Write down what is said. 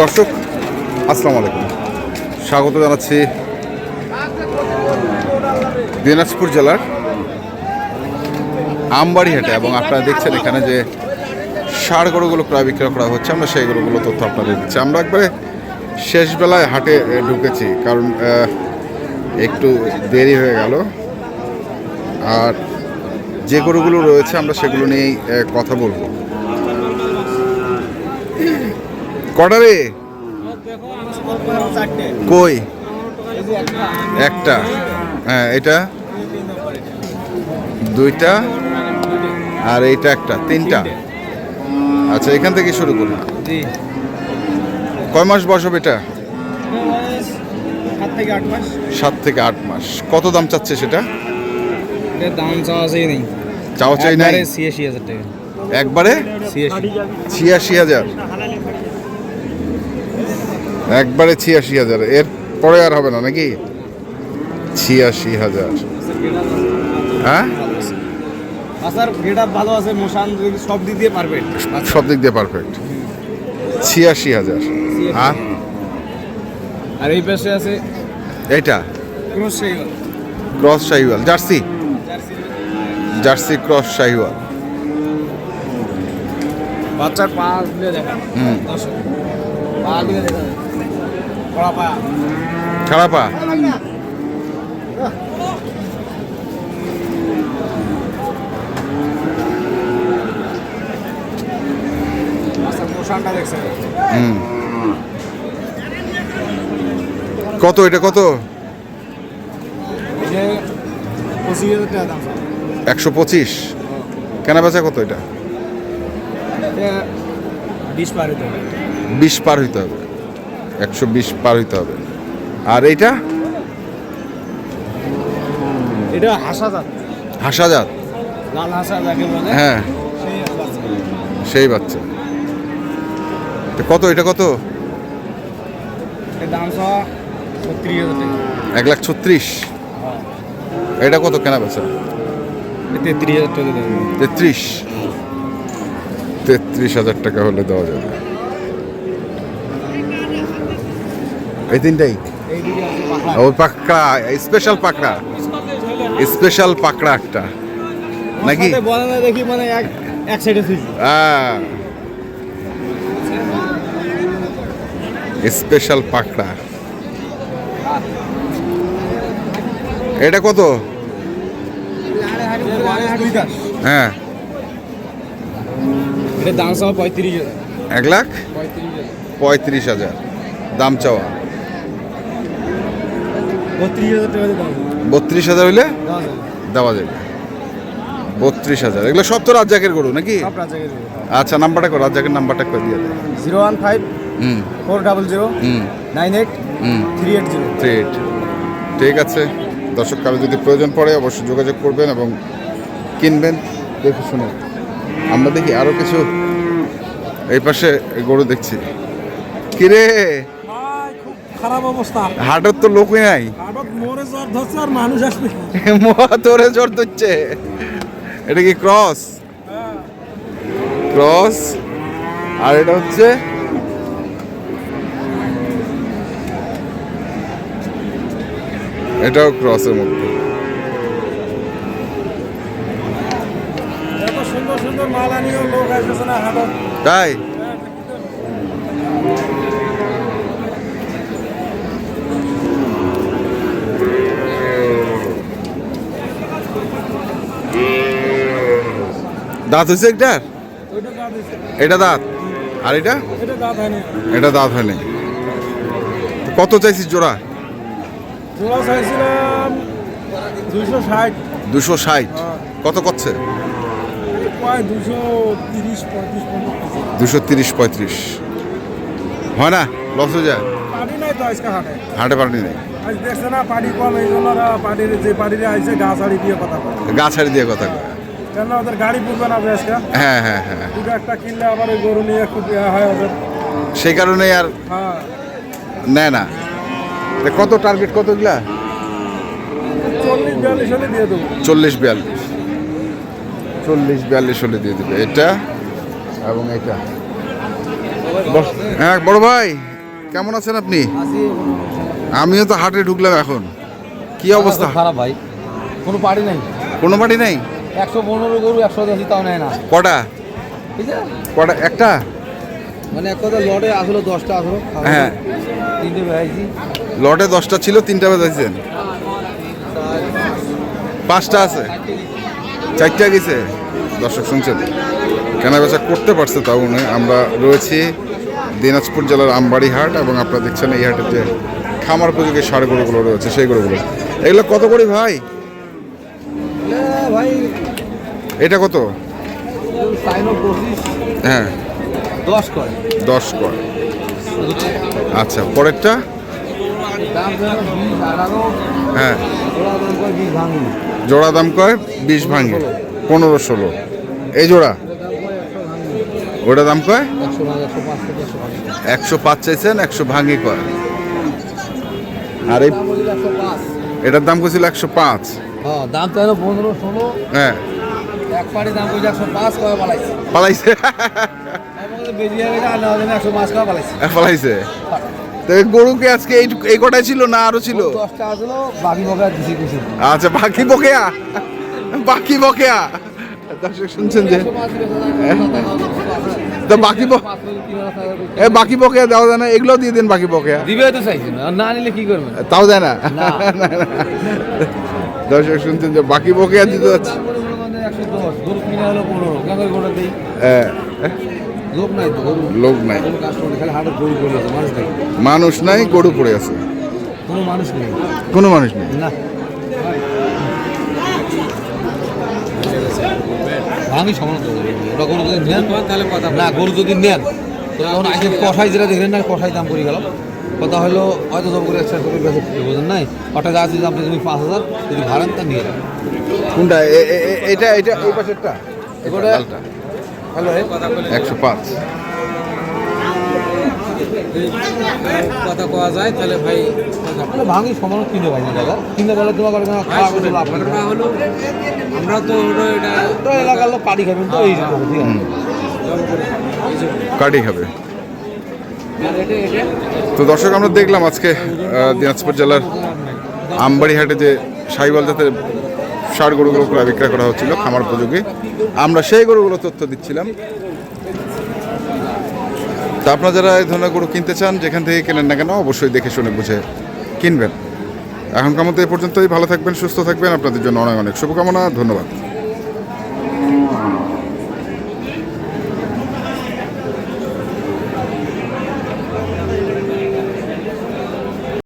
দর্শক, আসসালামু আলাইকুম। স্বাগত জানাচ্ছি দিনাজপুর জেলার আমবাড়িহাটে এবং আপনারা দেখছেন এখানে যে ষাড় গরুগুলো প্রায় বিক্রয় করা হচ্ছে, আমরা সেই গরুগুলো তথ্য আপনাদের দিচ্ছি। আমরা একবারে শেষ বেলায় হাটে ঢুকেছি, কারণ একটু দেরি হয়ে গেল। আর যে গরুগুলো রয়েছে, আমরা সেগুলো নিয়েই কথা বলব। কটা রে? কই? একটা। হ্যাঁ এটা? দুইটা? আর এইটা একটা তিনটা? আচ্ছা এখান থেকে শুরু করুন। কয় মাস বয়স হবে এটা? সাত থেকে আট মাস। কত দাম চাচ্ছে সেটা? দাম চাওয়া চাই নেই। চাও চাই নাই? একবারে ছিয়াশি হাজার টাকা। একবারে? ছিয়াশি। ছিয়াশি হাজার। একবারে ছিয়াশি হাজার। এর পরে আর হবে না নাকি? ছিয়াশি হাজার। হ্যাঁ? ভালো আছে সব দিক দিয়ে পারবে সব দিক দিয়ে পারফেক্ট ছিয়াশি হাজার। হ্যাঁ? আর এই পাশে আছে এইটা? Cross Sahiwal. Jersey? Jersey. Cross Sahiwal. বাচ্চার পা দিয়ে দেখা। হুম। পা দিয়ে দেখা। কড়া পা খারাপা হুম। কত এটা কত? একশো পঁচিশ। কেনা বেচা কত এটা? বিশ পার হইতে হবে। একশো বিশ পার হইতে হবে। আর এইটা? এটা হাসা যাত হাসাজাত লাল হাসা যাকে বলে হ্যাঁ। সেই বাচ্চা। কত? এটা কত? এক লাখ ছত্রিশ। এটা কত কেনা বেচা? তেত্রিশ হাজার টাকা হলে দেওয়া যাবে। এই তিনটাই? ওই পাকড়া স্পেশাল পাকড়া। স্পেশাল পাকড়া একটা। নাকি? দেখি মানে এক এক সাইডে হ্যাঁ। স্পেশাল পাকড়া। এটা কত? হ্যাঁ। এটা দাম সহ পঁয়ত্রিশ এক লাখ? পঁয়ত্রিশ হাজার। দাম চাওয়া। বত্রিশ হাজার হইলে দেওয়া যাবে। বত্রিশ হাজার। এগুলো সব তো রাজ্জাকের গরু নাকি? আচ্ছা নাম্বারটা কর রাজ্জাকের নাম্বারটা করে দিয়ে zero one five four double zero hmm. Nine eight hmm. Three eight zero. Great ঠিক আছে। দর্শক কারও যদি প্রয়োজন পড়ে অবশ্যই যোগাযোগ করবেন এবং কিনবেন। দেখে শুনে। আমরা দেখি আরও কিছু এই পাশে গরু দেখছি। কিরে! খারাপ অবস্থা। হাটের তো লোকই নাই। হাটত মোরে জ্বর ধরছে আর মানুষ আসবে। তোরে জ্বর দিচ্ছে এটা কি ক্রস? ক্রস? আর এটা হচ্ছে? এটাও ক্রসের মধ্যে। এত সুন্দর সুন্দর মাল আনিও লোক আসতেছে না হাটত তাই দাঁত হয়েছে একটা? এটা দাঁত? আর এটা? এটা দাঁত হয়নি। কত চাইছিস জোড়া? জোড়া চাইছিলাম দুশো ষাট। দুশো ষাট। কত করছে? দুশো তিরিশ পঁয়ত্রিশ হয় না? লস হয়ে যায়? নাই হাটে। নেই। পানি আইসে গাছ ছাড়ি দিয়ে কথা কয় কেন ওদের গাড়ি পুরবে না আজকে? হ্যাঁ হ্যাঁ হ্যাঁ। দুটো একটা কিনলে আবার ওই গরু নিয়ে খুব ইয়ে হয় ওদের। সেই কারণে আর হ্যাঁ। নেয় না। তা কত টার্গেট কতগুলা? চল্লিশ বিয়াল্লিশ হলে দিয়ে দেবো। চল্লিশ বিয়াল্লিশ। চল্লিশ বিয়াল্লিশ হলে দিয়ে দেবে। এটা এবং এটা। হ্যাঁ বড় ভাই কেমন আছেন আপনি? আমিও তো হাটে ঢুকলাম এখন। কি অবস্থা? খারাপ ভাই। কোনো পার্টি নাই। কোনো বাড়ি নেই? একশো পনেরো গরু একশো দেশি তাও নেয় না। কটা? কটা? একটা? মানে এক কথা লটে আসলো দশটা আসলো হ্যাঁ। তিনটে বেড়াইছি। লটে দশটা ছিল তিনটা বেজাইছেন পাঁচটা আছে? চারটা গেছে? দর্শক শুনছেন? কেনা বেচা করতে পারছে তাও নয়। আমরা রয়েছি দিনাজপুর জেলার আমবাড়ি হাট এবং আপনারা দেখছেন এই হাটের যে খামার উপযোগী সার গরুগুলো রয়েছে সেই গরুগুলো। এগুলো কত করে ভাই? ভাই এটা কত? হ্যাঁ। দশ কর আচ্ছা পরেরটা? হ্যাঁ। জোড়া দাম কয়? বিশ ভাঙে। পনেরো ষোলো। এই জোড়া? ওটা দাম কয়? একশো পাঁচ চাইছেন একশো ভাঙে কয়। আর এই এটার দাম কছিল একশো পাঁচ। হ্যাঁ দাম তো পনেরো ষোলো। হ্যাঁ। এক দাম একশো পাঁচ করে পালাইছে। পালাইছে? পালাইছে। পালাইছে। এই গরুকে আজকে এই এই কটাই ছিল না আরও ছিল? বাকি আচ্ছা বকেয়া? বাকি বকেয়া? দর্শক শুনছেন যে তো বাকি এ বাকি বকেয়া দেওয়া যায় না এগুলো দিয়ে দিন বাকি বকেয়া। দিবে তো না নিলে কি করবেন? তাও না? না। দর্শক শুনছেন যে বাকি বকেয়া দিতে যাচ্ছে। একশো দশ গরু কিনে হলো পনেরো কেন গোটা দিই হ্যাঁ, লোক নাই তো লোক নাই। খালি গরু করে আছে মানুষ নেই। মানুষ নাই গরু পড়ে আছে। কোনো মানুষ নেই। কোনো মানুষ নেই। না। ভাঙি সমান তো গরু। যদি নেন তাহলে কথা না গরু যদি নেন তখন আগে কষাই যেটা দেখলেন না কষাই দাম করে গেল। কথা হলো হয়তো করে নাই? ওটা গাছ যদি আপনি তুমি পাঁচ হাজার যদি ভাড়ান তা নিয়ে যাবেন কোনটা? এটা এটা এই পাশেরটা? একশো পাঁচ। কথা কওয়া যায় তাহলে ভাই ভাঙি সমান কিনে না দাদা। কিনে হলো আমরা তো এটা এলাকার লোক পাড়ি খাবেন তো এই জন্য ঠিক আছে? কাটি খাবে। তো দর্শক আমরা দেখলাম আজকে দিনাজপুর জেলার আমবাড়ি হাটে যে সাইবাল জাতের ষাড় গরুগুলো ক্রয় বিক্রয় করা হচ্ছিল খামার উপযোগী। আমরা সেই গরুগুলো তথ্য দিচ্ছিলাম। তা আপনারা যারা এই ধরনের গরু কিনতে চান, যেখান থেকে কেনেন না কেন, অবশ্যই দেখে শুনে বুঝে কিনবেন। এখনকার মতো এ পর্যন্তই। ভালো থাকবেন, সুস্থ থাকবেন। আপনাদের জন্য অনেক অনেক শুভকামনা। ধন্যবাদ।